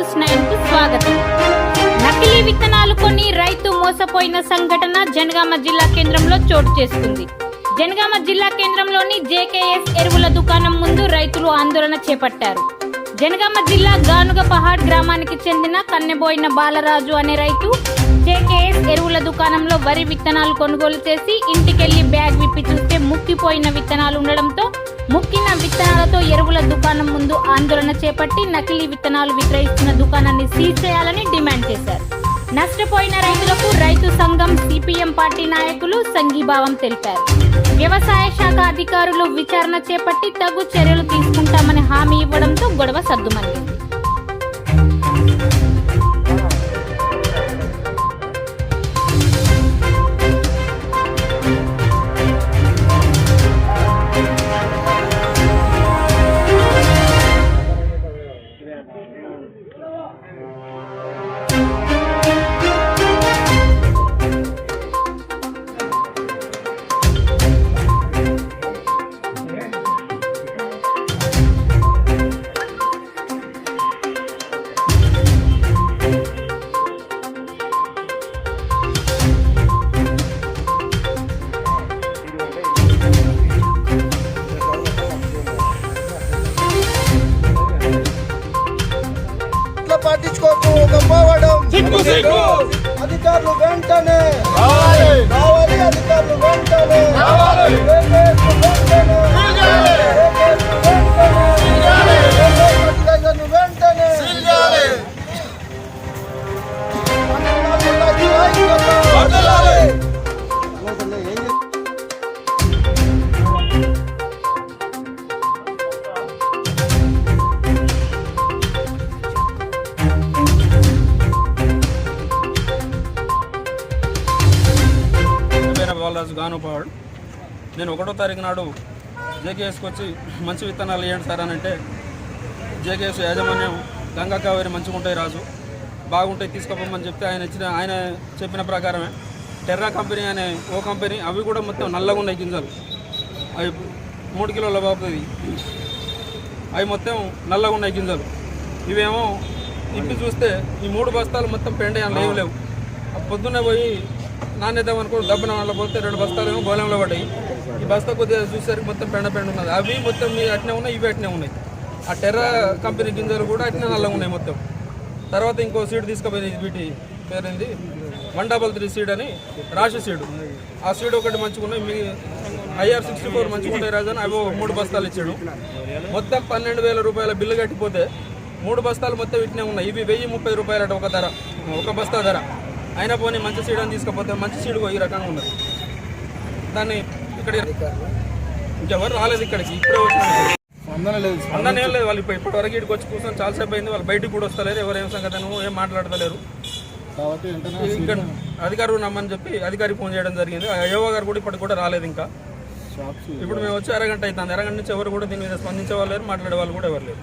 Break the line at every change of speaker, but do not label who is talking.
News నైన్కు స్వాగతం. నకిలీ విత్తనాలు కొని రైతు మోసపోయిన సంఘటన జనగామ జిల్లా కేంద్రంలో చోటు చేసుకుంది. జనగామ జిల్లా కేంద్రంలోని జేకేఎస్ ఎరువుల దుకాణం ముందు రైతులు ఆందోళన చేపట్టారు. జనగామ జిల్లా గానుగ పహాడ్ గ్రామానికి చెందిన కన్నెబోయిన బాలరాజు అనే రైతు జేకేఎస్ ఎరువుల దుకాణంలో వరి విత్తనాలు కొనుగోలు చేసి ఇంటికెళ్ళి బ్యాగ్ విప్పి చూస్తే ముక్కిపోయిన విత్తనాలు ఉండడంతో ముక్కిన విత్తనాలతో ఎరువుల దుకాణం ముందు ఆందోళన చేపట్టి నకిలీ విత్తనాలు విక్రయిస్తున్న దుకాణాన్ని సీజ్ చేయాలని డిమాండ్ చేశారు. నష్టపోయిన రైతులకు రైతు సంఘం సిపిఎం పార్టీ నాయకులు సంఘీభావం తెలిపారు. వ్యవసాయ శాఖ అధికారులు విచారణ చేపట్టి తగు చర్యలు తీసుకుంటామని హామీ ఇవ్వడంతో గొడవ సద్దుమణింది
పట్టించుకోకు గమ్మవడం అధికారులు వెంటనే
పేరు నేను ఒకటో తారీఖు నాడు జేకేఎస్కి వచ్చి మంచి విత్తనాలు వేయండి సార్ అని అంటే జేకేఎస్ యాజమాన్యం గంగా కావేరి మంచిగా ఉంటాయి రాజు బాగుంటాయి తీసుకోపోమని చెప్తే ఆయన ఇచ్చిన ఆయన చెప్పిన ప్రకారమే. టెర్రా కంపెనీ అనే ఓ కంపెనీ అవి కూడా మొత్తం నల్లగా ఉన్నాయి గింజలు. అవి మూడు కిలోల బాగుతుంది అవి మొత్తం నల్లగా ఉన్నాయి గింజలు. ఇవేమో ఇప్పి చూస్తే ఈ మూడు బస్తాలు మొత్తం పెండే లేవు లేవు. ఆ పొద్దున్నే పోయి నాణ్యత కూడా దబ్బన వాళ్ళ పోతే రెండు బస్తాలు ఏమో గోళంలో పడ్డాయి. ఈ బస్తా కొద్దిగా చూసేసరికి మొత్తం పెండ పెండ ఉన్నది. అవి మొత్తం మీ అట్నే ఉన్నాయి ఇవి అట్నే ఉన్నాయి. ఆ టెర్రా కంపెనీ గింజలు కూడా అట్నే నల్లగా ఉన్నాయి మొత్తం. తర్వాత ఇంకో సీడ్ తీసుకుపోయింది వీటి పేరేంది? వన్ డబల్ త్రీ సీడ్ అని రాశి సీడ్. ఆ సీడ్ ఒకటి మంచిగా ఉన్నాయి. మీ ఐఆర్ సిక్స్టీ ఫోర్ మంచిగా ఉంటాయి రాజు అని అవి మూడు బస్తాలు ఇచ్చాడు. మొత్తం పన్నెండు వేల రూపాయల బిల్లు కట్టిపోతే మూడు బస్తాలు మొత్తం ఇట్నే ఉన్నాయి. ఇవి వెయ్యి ముప్పై రూపాయలట ఒక ధర ఒక బస్తా ధర. అయినా పోనీ మంచి సీడ్ అని తీసుకపోతే మంచి సీడ్ ఈ రకంగా ఉన్నది. దాన్ని ఇక్కడ ఇంకెవరు రాలేదు ఇక్కడికి ఇప్పుడే వచ్చిన అందనే లేదు వాళ్ళు ఇప్పటివరకు ఇక్కడికి వచ్చి కూర్చొని చాలాసేపు అయింది వాళ్ళు బయటికి కూడా వస్తలేరు ఎవరు ఏం సంగతి అని ఏం మాట్లాడతలేరు.
కాబట్టి
ఇక్కడ అధికారులు నమ్మని చెప్పి అధికారికి ఫోన్ చేయడం జరిగింది. ఆ యోగా గారు కూడా ఇప్పటికి కూడా రాలేదు ఇంకా. ఇప్పుడు మేము వచ్చి అరగంట అవుతుంది. అరగంట నుంచి ఎవరు కూడా దీని మీద స్పందించే వాళ్ళు లేరు మాట్లాడే వాళ్ళు కూడా ఎవరు లేరు.